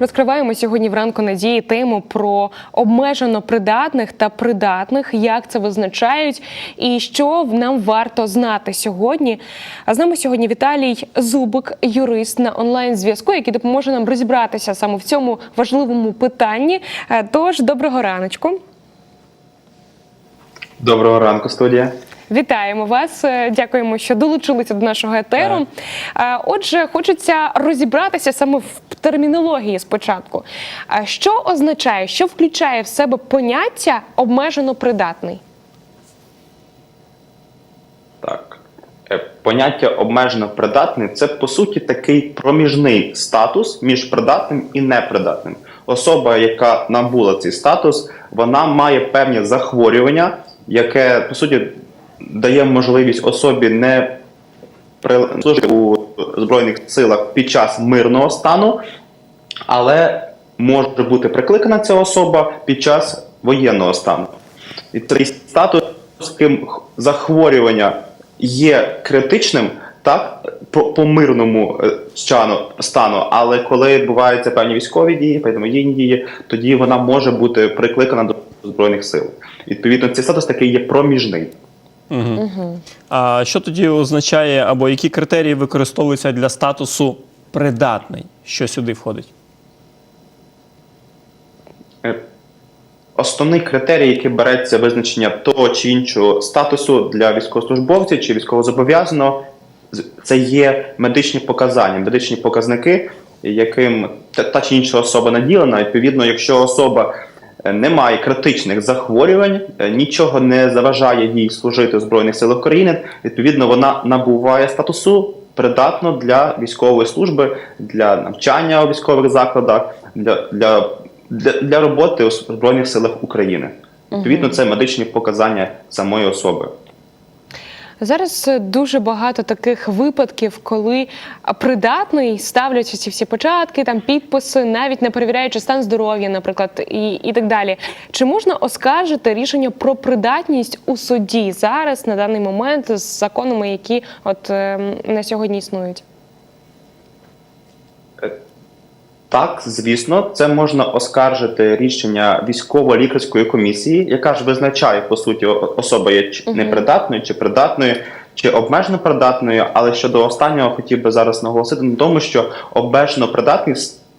Розкриваємо сьогодні вранку надії тему про обмежено придатних та придатних, як це визначають, і що нам варто знати сьогодні. А з нами сьогодні Віталій Зубик, юрист на онлайн зв'язку, який допоможе нам розібратися саме в цьому важливому питанні. Е, Тож доброго раночку. Доброго ранку, студія. Вітаємо вас. Е, Дякуємо, що долучилися до нашого етеру. Е, Отже, хочеться розібратися саме в термінології спочатку. А Що означає, що включає в себе поняття обмежено придатний? Так. Е, Поняття обмежено придатний це по суті такий проміжний статус між придатним і непридатним. Особа, яка набула цей статус, вона має певні захворювання, яке по суті дає можливість особі не при- у збройних силах під час мирного стану, але може бути прикликана ця особа під час воєнного стану. І цей статус ким захворювання є критичним, так по, мирному е, стану, але коли відбуваються певні військові дії, певні воєнні дії, тоді вона може бути прикликана до збройних сил. Відповідно, цей статус такий є проміжний. Угу. А що тоді означає, або які критерії використовуються для статусу придатний? Що сюди входить? Е, Основний критерій, який береться визначення того чи іншого статусу для військовослужбовців чи військовозобов'язаного, це є медичні показання, медичні показники, яким та, та чи інша особа наділена. Відповідно, якщо особа е, не має критичних захворювань, е, нічого не заважає їй служити в Збройних силах України, відповідно, вона набуває статусу придатно для військової служби, для навчання у військових закладах, для, для, для, для роботи у Збройних силах України. Відповідно, це медичні показання самої особи. Зараз е, дуже багато таких випадків, коли придатний ставлять ці всі початки, там підписи, навіть не перевіряючи стан здоров'я, наприклад, і, і так далі. Чи можна оскаржити рішення про придатність у суді зараз на даний момент з законами, які от е, на сьогодні існують? Так, звісно, це можна оскаржити рішення військово-лікарської комісії, яка ж визначає по суті особа є чи непридатною, чи придатною, чи обмежено придатною. Але щодо останнього хотів би зараз наголосити на тому, що обмежено придатний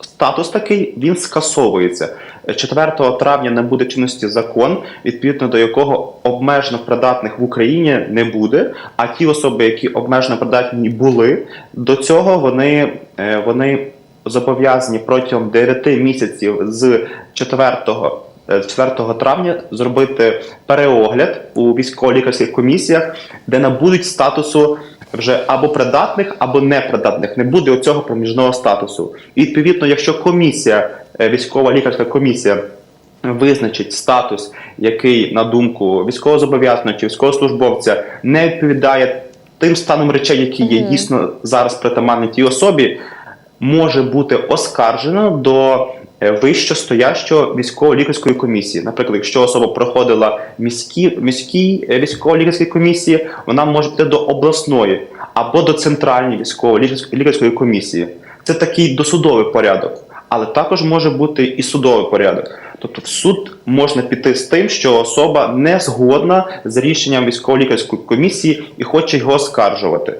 статус такий він скасовується. 4 травня не буде чинності закон, відповідно до якого обмежено придатних в Україні не буде. А ті особи, які обмежено придатні були, до цього вони, е, вони зобов'язані протягом 9 місяців з 4, е, 4 травня зробити переогляд у військово-лікарських комісіях, де набудуть статусу вже або придатних, або непридатних. Не буде оцього проміжного статусу. І відповідно, якщо комісія, е, військова-лікарська комісія визначить статус, який, на думку військовозобов'язаного чи військовослужбовця, не відповідає тим станом речей, які є дійсно зараз притаманні тій особі, може бути оскаржено до е, вищостоящого військово-лікарської комісії. Наприклад, якщо особа проходила міські, міській е, військово-лікарській комісії, вона може піти до обласної або до центральної військово-лікарської комісії. Це такий досудовий порядок, але також може бути і судовий порядок. Тобто в суд можна піти з тим, що особа не згодна з рішенням військово-лікарської комісії і хоче його оскаржувати.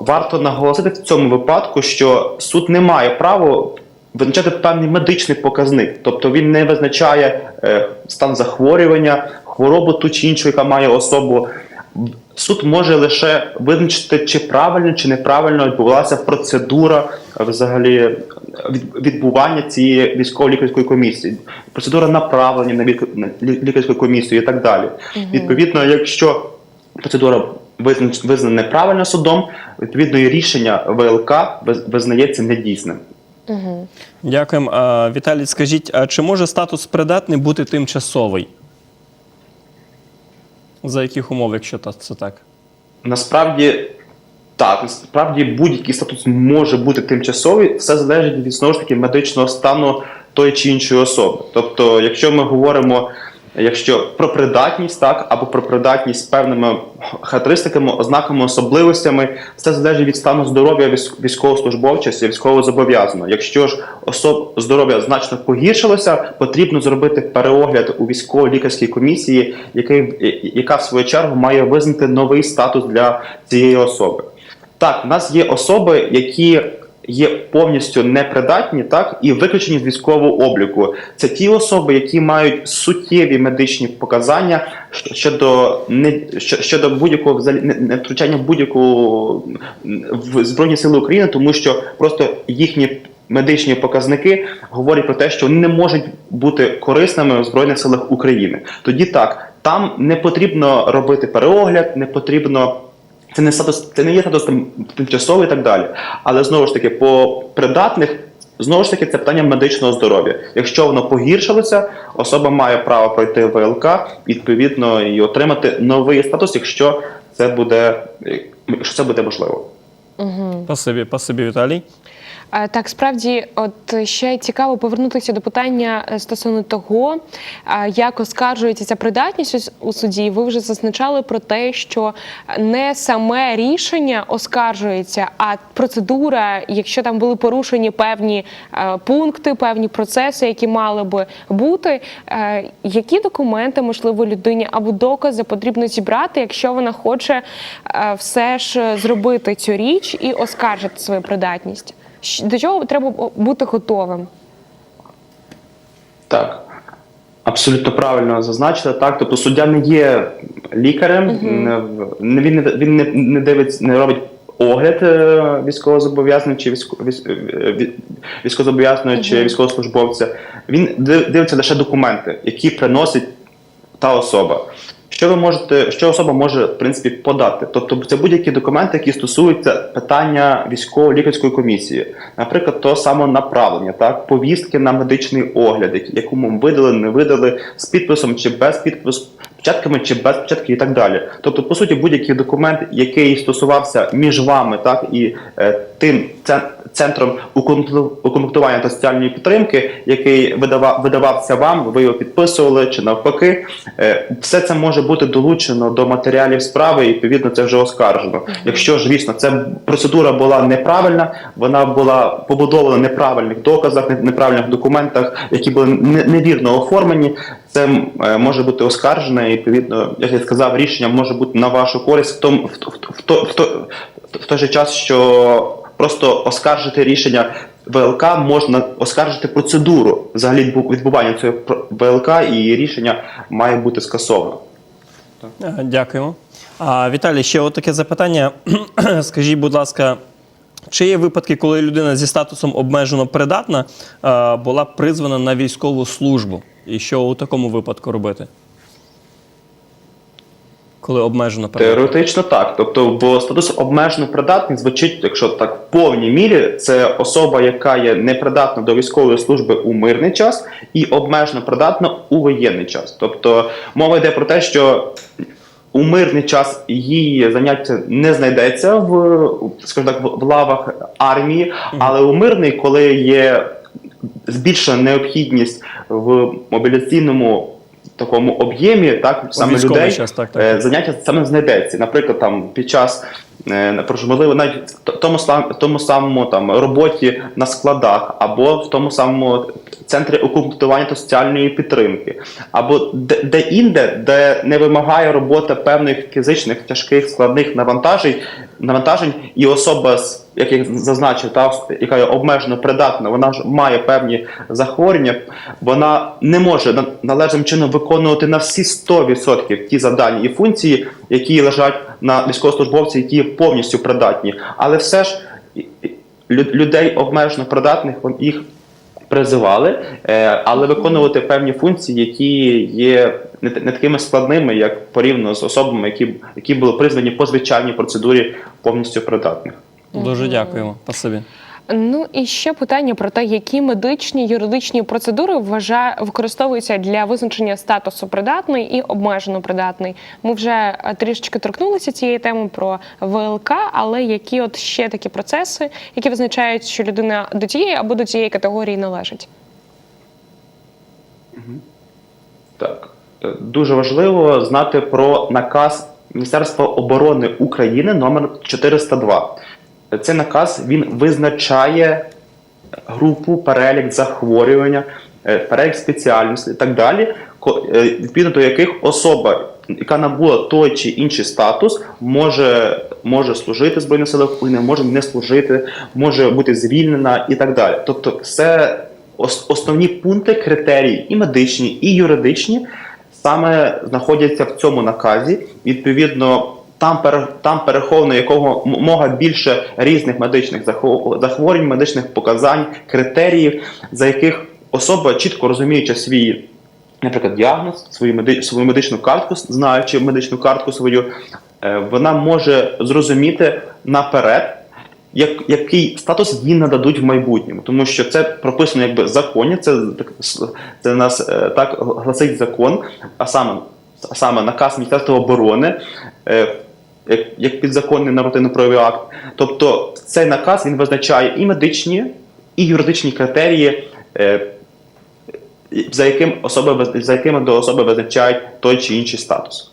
Варто наголосити в цьому випадку, що суд не має права визначати певний медичний показник, тобто він не визначає е, стан захворювання, хворобу ту чи іншу, яка має особу. Суд може лише визначити, чи правильно чи неправильно відбувалася процедура е, взагалі е, відбування цієї військово-лікарської комісії, процедура направлення на лікарську комісію і так далі. Відповідно, якщо процедура визнана неправильно судом, відповідно і рішення ВЛК визнається недійсним. Дякуємо. А, Віталій, скажіть, а чи може статус придатний бути тимчасовий? За яких умов, якщо це так? Насправді так, насправді будь-який статус може бути тимчасовий, все залежить від знову ж таки медичного стану тої чи іншої особи. Тобто, якщо ми говоримо Якщо про придатність, так або про придатність з певними характеристиками, ознаками, особливостями, це залежить від стану здоров'я військ- військовослужбовця чи військовозобов'язаного. Якщо ж особ здоров'я значно погіршилося, потрібно зробити переогляд у військово-лікарській комісії, який, яка в свою чергу має визнати новий статус для цієї особи. Так, в нас є особи, які є повністю непридатні, так і виключені з військового обліку. Це ті особи, які мають суттєві медичні показання щодо не щодо будь-якого втручання м, в збройні сили України, тому що просто їхні. Медичні показники говорять про те, що вони не можуть бути корисними в збройних силах України. Тоді так, там не потрібно робити переогляд, не потрібно це не статус, це не є статус там, тимчасовий і так далі. Але знову ж таки, по придатних, знову ж таки, це питання медичного здоров'я. Якщо воно погіршилося, особа має право пройти ВЛК, відповідно, і отримати новий статус, якщо це буде, якщо це буде можливо. Угу. Пасибі, пасибі, Віталій. Так, справді, от ще цікаво повернутися до питання е, стосовно того, як оскаржується ця придатність у суді. Ви вже зазначали про те, що не саме рішення оскаржується, а процедура, якщо там були порушені певні е, пункти, певні процеси, які мали би бути. е, Які документи, можливо, людині або докази потрібно зібрати, якщо вона хоче все ж зробити цю річ і оскаржити свою придатність? До чого треба бути готовим? Так. Абсолютно правильно зазначили. Так, тобто суддя не є лікарем, не, в- не- він, не, він не, не дивиться, не робить огляд е, військовозобов'язаного чи військо, військ- е, ві- військовозобов'язаного чи військовослужбовця. Він дивиться лише документи, які приносить та особа. Що ви можете, що особа може в принципі подати? Тобто це будь-які документи, які стосуються питання військово-лікарської комісії, наприклад, то саме направлення, так? Повістки на медичний огляд, яку якому видали, не видали з підписом чи без підпису, печатками чи без печатки і так далі. Тобто, по суті, будь-який документ, який стосувався між вами, так і е, тим це- центром укомплектування та соціальної підтримки, який видавав, видавався вам, ви його підписували чи навпаки, е, все це може бути долучено до матеріалів справи, і відповідно це вже оскаржено. Якщо ж, звісно, ця процедура була неправильна, вона була побудована на неправильних доказах, неправильних документах, які були не- невірно оформлені. Це е, може бути оскаржене, і відповідно, як я сказав, рішення може бути на вашу користь в тому в, в, в, в, в той же час, що просто оскаржити рішення ВЛК можна оскаржити процедуру взагалі відбування цього ВЛК, і рішення має бути скасовано. Е, Дякуємо. А, Віталій, ще таке запитання. Скажіть, будь ласка, чи є випадки, коли людина зі статусом обмежено придатна е, була призвана на військову службу? І що у такому випадку робити? Коли обмежено придатна? Теоретично так. Тобто, бо статус обмежено придатний звучить, якщо так в повній мірі, це особа, яка є непридатна до військової служби у мирний час і обмежено придатна у воєнний час. Тобто мова йде про те, що у мирний час її заняття не знайдеться в, скажімо так, в лавах армії, але у мирний, коли є збільшена необхідність в мобілізаційному такому об'ємі, так саме людей час, так, так. е, заняття саме знайдеться. Наприклад, там під час прошу, можливо, навіть в тому сам- тому самому там роботі на складах, або в тому самому центрі укомплектування та соціальної підтримки, або де, де не вимагає робота певних фізичних тяжких складних навантажень, навантажень, і особа як я зазначив, та яка є обмежено придатна, вона ж має певні захворювання, вона не може на- належним чином виконувати на всі 100% ті завдання і функції, які лежать на військовослужбовців, які повністю придатні. Але все ж людей обмежено придатних їх призивали, е, але виконувати певні функції, які є не такими складними, як порівняно з особами, які, які були призвані по звичайній процедурі повністю придатних. Дуже дякуємо. Спасибі. Ну і ще питання про те, які медичні юридичні процедури вважає використовуються для визначення статусу придатний і обмежено придатний. Ми вже е, трішечки торкнулися цієї теми про ВЛК, але які от ще такі процеси, які визначають, що людина до тієї або до цієї категорії належить? Так. Е, Дуже важливо знати про наказ Міністерства оборони України номер 402. Цей наказ він визначає групу, перелік захворювання, е, перелік спеціальностей і так далі, е, відповідно до яких особа, яка набула той чи інший статус, може, може служити в Збройних силах України, може не служити, може бути звільнена і так далі. Тобто, все основні пункти, критерії і медичні, і юридичні саме знаходяться в цьому наказі. Відповідно, там, там переховано якого мога більше різних медичних захво- захворювань, медичних показань, критеріїв, за яких особа, чітко розуміючи свій, наприклад, діагноз, свою, меди, свою медичну картку, знаючи медичну картку свою, е, вона може зрозуміти наперед, як, який статус їй нададуть в майбутньому, тому що це прописано якби законі, це, це нас е, так гласить закон, а саме, саме наказ Міністерства оборони. Як, як підзаконний нормативно-правовий акт. Тобто цей наказ він визначає і медичні, і юридичні критерії, е, за, яким особи, за якими до особи визначають той чи інший статус.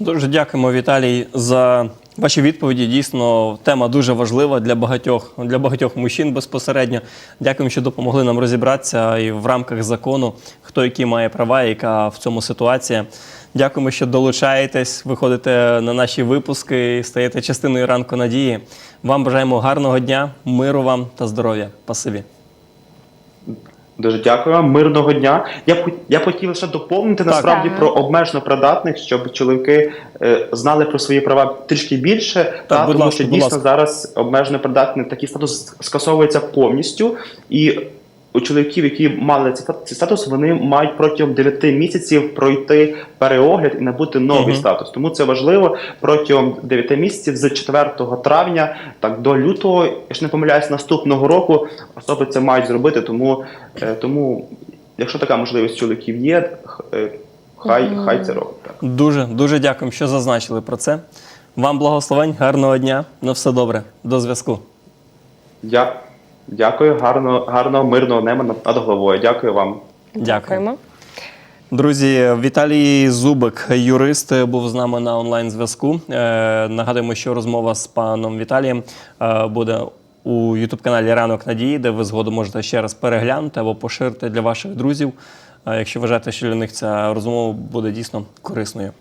Дуже дякуємо, Віталій, за ваші відповіді. Дійсно, тема дуже важлива для багатьох, для багатьох мужчин безпосередньо. Дякуємо, що допомогли нам розібратися і в рамках закону, хто які має права, яка в цьому ситуація. Дякуємо, що долучаєтесь, виходите на наші випуски і стаєте частиною ранку надії. Вам бажаємо гарного дня, миру вам та здоров'я. Спасибі. Дуже дякую вам, мирного дня. Я б я б хотів лише доповнити насправді Так. про обмежено придатних, щоб чоловіки е, знали про свої права трішки більше. та, будь тому ласка, що будь дійсно ласка. зараз обмежено придатний такий статус скасовується повністю. І у чоловіків, які мали цей статус, вони мають протягом 9 місяців пройти переогляд і набути новий Мгм. статус. Тому це важливо протягом 9 місяців з 4 травня так до лютого, якщо не помиляюсь, наступного року особи це мають зробити. Тому, е, тому якщо така можливість чоловіків є, е, хай, хай це робить. Так. Дуже, дуже дякуємо, що зазначили про це. Вам благословень, гарного дня. На все добре. До зв'язку. Я дякую, гарного, гарного мирного неба над, головою. Дякую вам. Дякуємо. Друзі, Віталій Зубик, юрист, був з нами на онлайн зв'язку. Е, нагадуємо, що розмова з паном Віталієм е, буде у Ютуб каналі Ранок Надії, де ви згодом можете ще раз переглянути або поширити для ваших друзів, е, якщо вважаєте, що для них ця розмова буде дійсно корисною.